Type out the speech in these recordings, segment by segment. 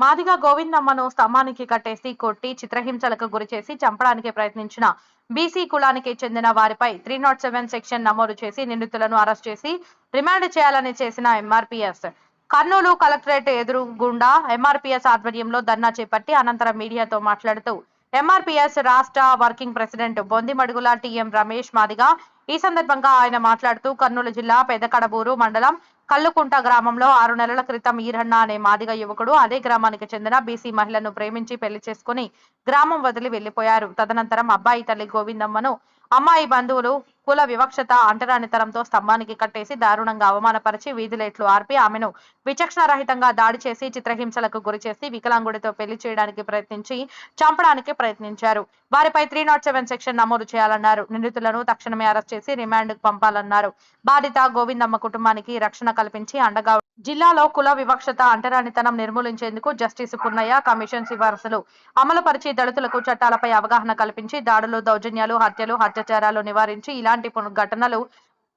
మాదిగా గోవిందమ్మను స్తంభానికి కట్టేసి కొట్టి చిత్రహింసలకు గురిచేసి చంపడానికి ప్రయత్నించిన బీసీ కులానికి చెందిన వారిపై త్రీ నాట్ సెవెన్ సెక్షన్ నమోదు చేసి నిందితులను అరెస్ట్ చేసి రిమాండ్ చేయాలని చేసిన ఎంఆర్పీఎస్. కర్నూలు కలెక్టరేట్ ఎదురుగుండా ఎంఆర్పీఎస్ ఆధ్వర్యంలో ధర్నా చేపట్టి అనంతరం మీడియాతో మాట్లాడుతూ ఎంఆర్పీఎస్ రాష్ట్ర working president Bondimadugula TM Ramesh Madiga ఈ సందర్భంగా ఆయన మాట్లాడుతూ కర్నూలు జిల్లా పెదకడబూరు మండలం కల్లుకుంట గ్రామంలో ఆరు నెలల క్రితం ఈరన్న అనే మాదిగ యువకుడు అదే గ్రామానికి చెందిన బీసీ మహిళను ప్రేమించి పెళ్ళి చేసుకుని గ్రామం వదిలి వెళ్ళిపోయారు తదనంతరం అబ్బాయి తల్లి గోవిందమ్మను అమ్మాయి బంధువులు కుల వివక్షత అంటరానితనంతో స్తంభానికి కట్టేసి దారుణంగా అవమానపరిచి వీధిలేట్లు ఆర్పి ఆమెను విచక్షణ రహితంగా దాడి చేసి చిత్రహింసలకు గురి చేసి వికలాంగుడితో పెళ్ళి చేయడానికి ప్రయత్నించి చంపడానికి ప్రయత్నించారు. వారిపై త్రీ నాట్ సెవెన్ సెక్షన్ నమోదు చేయాలన్నారు. నిందితులను తక్షణమే అరెస్ట్ చేసి రిమాండ్ పంపాలన్నారు. బాధిత గోవిందమ్మ కుటుంబానికి రక్షణ కల్పించి అండగా జిల్లాలో కుల వివక్షత అంటరానితనం నిర్మూలించేందుకు జస్టిస్ పున్నయ్య కమిషన్ సిఫారసులు అమలుపరిచి దళితులకు చట్టాలపై అవగాహన కల్పించి దాడులు దౌర్జన్యాలు హత్యలు అత్యాచారాలు నివారించి ఇలాంటి ఘటనలు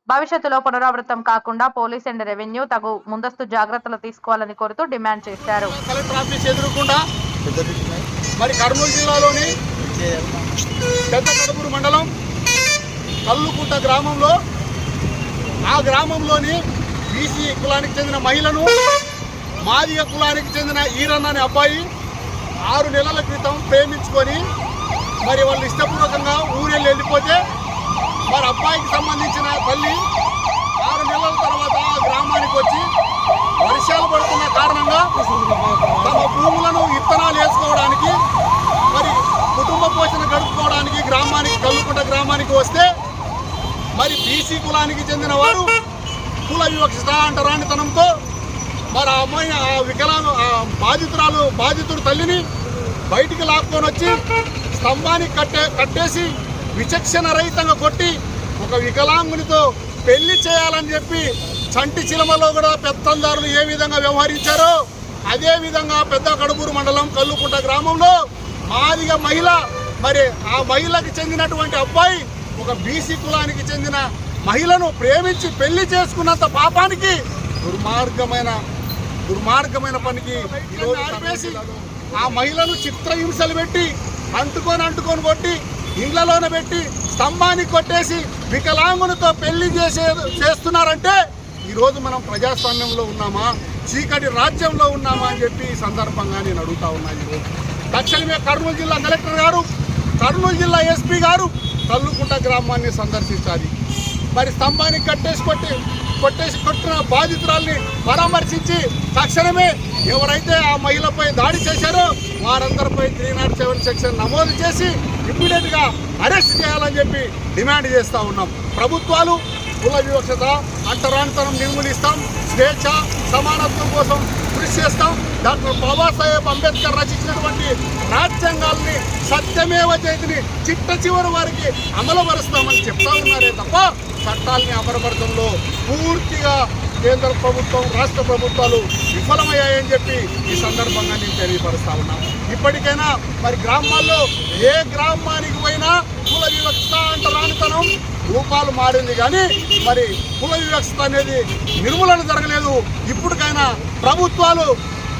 భవిష్యత్తులో పునరావృతం కాకుండా పోలీస్ అండ్ రెవెన్యూ తగు ముందస్తు జాగ్రత్తలు తీసుకోవాలని కోరుతూ డిమాండ్ చేశారు. మరి కర్నూలు జిల్లాలోని పెద్ద కడుపురు మండలం కల్లుకుంట గ్రామంలో ఆ గ్రామంలోని బీసీ కులానికి చెందిన మహిళను మాదిగ కులానికి చెందిన ఈరన్న అనే అబ్బాయి ఆరు నెలల క్రితం ప్రేమించుకొని మరి వాళ్ళు ఇష్టపూర్వకంగా ఊరెళ్ళి వెళ్ళిపోతే మరి అబ్బాయికి సంబంధించిన తల్లి ఆరు నెలల తర్వాత గ్రామానికి వచ్చి వర్షాలు పడుతున్న కారణంగా తమ భూములను విత్తనాలు వేసుకోవడానికి మరి కుటుంబ పోషణ గడుపుకోవడానికి గ్రామానికి కల్లుకుంట గ్రామానికి వస్తే మరి బీసీ కులానికి చెందిన వారు కుల వివక్షత అంటరానితనంతో మరి ఆ అమ్మాయి ఆ వికలాంగ ఆ బాధితురాలు బాధితుడు తల్లిని బయటికి లాక్కొని వచ్చి స్తంభానికి కట్టే కట్టేసి విచక్షణ రహితంగా కొట్టి ఒక వికలాంగునితో పెళ్ళి చేయాలని చెప్పి చంటి చిలమలో కూడా పెత్తందారులు ఏ విధంగా వ్యవహరించారో అదే విధంగా పెద్ద కడుపూరు మండలం కల్లుకుంట గ్రామంలో మాదిగ మహిళ మరి ఆ మహిళకి చెందినటువంటి అబ్బాయి ఒక బీసీ కులానికి చెందిన మహిళను ప్రేమించి పెళ్ళి చేసుకున్నంత పాపానికి దుర్మార్గమైన దుర్మార్గమైన పనికి ఆ మహిళను చిత్రహింసలు పెట్టి అంటుకొని అంటుకొని కొట్టి ఇండ్లలోన పెట్టి స్తంభానికి కొట్టేసి వికలాంగునితో పెళ్ళి చేసే చేస్తున్నారంటే ఈరోజు మనం ప్రజాస్వామ్యంలో ఉన్నామా? చీకటి రాజ్యంలో ఉన్నామా అని చెప్పి ఈ సందర్భంగా నేను అడుగుతా ఉన్నాను ఈరోజు. తక్షణమే కర్నూలు జిల్లా కలెక్టర్ గారు కర్నూలు జిల్లా ఎస్పీ గారు కల్లుకుంట గ్రామాన్ని సందర్శించాలి. మరి స్తంభానికి కట్టేసి కొట్టి కొట్టేసి కొట్టిన బాధితురాల్ని పరామర్శించి తక్షణమే ఎవరైతే ఆ మహిళపై దాడి చేశారో వారందరిపై త్రీ నాట్ సెవెన్ సెక్షన్ నమోదు చేసి ఇమ్మీడియట్గా అరెస్ట్ చేయాలని చెప్పి డిమాండ్ చేస్తూ ఉన్నాం. ప్రభుత్వాలు కుల వివక్షత అంటరానితనం నిర్మూలిస్తాం. స్వేచ్ఛ సమానత్వం కోసం కృషి చేస్తాం. డాక్టర్ బాబాసాహెబ్ అంబేద్కర్ రచించినటువంటి రాజ్యాంగాల్ని సత్యమేవ చేతిని చిట్ట చివరి వారికి అమలుపరుస్తామని చెప్తా ఉన్నారే తప్ప చట్టాలని అమలుపరచడంలో పూర్తిగా కేంద్ర ప్రభుత్వం రాష్ట్ర ప్రభుత్వాలు విఫలమయ్యాయని చెప్పి ఈ సందర్భంగా నేను తెలియపరుస్తా ఉన్నా. ఇప్పటికైనా మరి గ్రామాల్లో ఏ గ్రామానికి పోయినా కుల వివక్షత అంటరానితనం రూపాలు మారింది కానీ మరి కుల వివక్షత అనేది నిర్మూలన జరగలేదు. ఇప్పటికైనా ప్రభుత్వాలు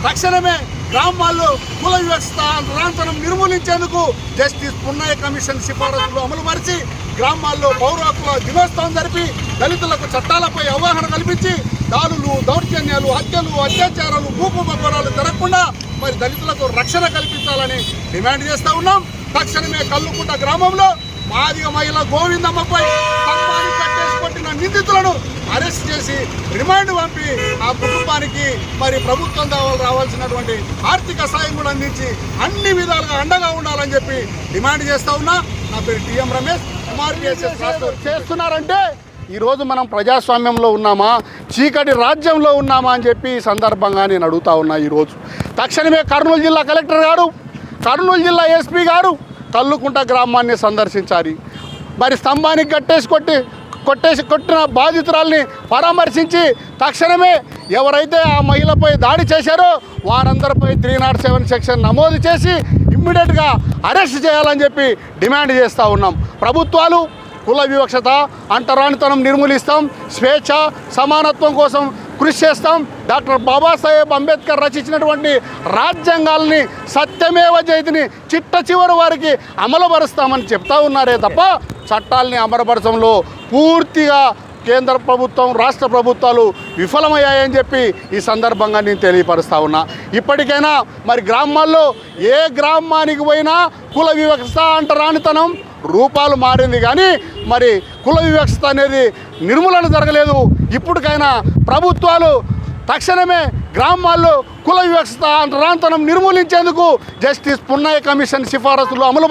తక్షణమే గ్రామాల్లో కుల వివక్షత అంతరాంతరం నిర్మూలించేందుకు జస్టిస్ పున్నయ్య కమిషన్ సిఫారసులు అమలు పరిచి గ్రామాల్లో పౌర హక్కుల దినోత్సవం జరిపి దళితులకు చట్టాలపై అవగాహన కల్పించి దాడులు దౌర్జన్యాలు హత్యలు అత్యాచారాలు భూకుంభకోణాలు జరగకుండా మరి దళితులకు రక్షణ కల్పించాలని డిమాండ్ చేస్తూ ఉన్నాం. తక్షణమే కల్లుకుంట గ్రామంలో మాదిగ మహిళ గోవిందమ్మపై స్తంభాన్ని కొట్టిన నిందితులను అరెస్ట్ చేసి రిమాండ్ పంపి ఆ కుటుంబానికి మరి ప్రభుత్వం రావాల్సినటువంటి ఆర్థిక సాయం కూడా అందించి అన్ని విధాలుగా అండగా ఉండాలని చెప్పి డిమాండ్ చేస్తా ఉన్నా. నా పేరు టీఎం రమేష్. చేస్తున్నారంటే ఈరోజు మనం ప్రజాస్వామ్యంలో ఉన్నామా? చీకటి రాజ్యంలో ఉన్నామా అని చెప్పి ఈ సందర్భంగా నేను అడుగుతా ఉన్నా ఈరోజు తక్షణమే కర్నూలు జిల్లా కలెక్టర్ గారు కర్నూలు జిల్లా ఎస్పీ గారు కల్లుకుంట గ్రామాన్ని సందర్శించాలి. మరి స్తంభానికి కట్టేసి కొట్టి కొట్టేసి కొట్టిన బాధితురాల్ని పరామర్శించి తక్షణమే ఎవరైతే ఆ మహిళపై దాడి చేశారో వారందరిపై త్రీ నాట్ సెవెన్ సెక్షన్ నమోదు చేసి ఇమ్మీడియట్గా అరెస్ట్ చేయాలని చెప్పి డిమాండ్ చేస్తూ ఉన్నాం. ప్రభుత్వాలు కుల వివక్షత అంటరానితనం నిర్మూలిస్తాం. స్వేచ్ఛ సమానత్వం కోసం కృషి చేస్తాం. డాక్టర్ బాబాసాహెబ్ అంబేద్కర్ రచించినటువంటి రాజ్యాంగాల్ని సత్యమేవ జైతిని చిట్ట చివరి వారికి అమలుపరుస్తామని చెప్తా ఉన్నారే తప్ప చట్టాల్ని అమలుపరచడంలో పూర్తిగా కేంద్ర ప్రభుత్వం రాష్ట్ర ప్రభుత్వాలు విఫలమయ్యాయని చెప్పి ఈ సందర్భంగా నేను తెలియపరుస్తా ఉన్నా. ఇప్పటికైనా మరి గ్రామాల్లో ఏ గ్రామానికి పోయినా కుల వివక్ష అంటరానితనం రూపాలు మారింది కానీ మరి కుల వివక్షత అనేది నిర్మూలన జరగలేదు. ఇప్పటికైనా ప్రభుత్వాలు తక్షణమే గ్రామాల్లో కుల వివక్షత అంటరానితనం నిర్మూలించేందుకు జస్టిస్ పున్నయ్య కమిషన్ సిఫారసులు అమలు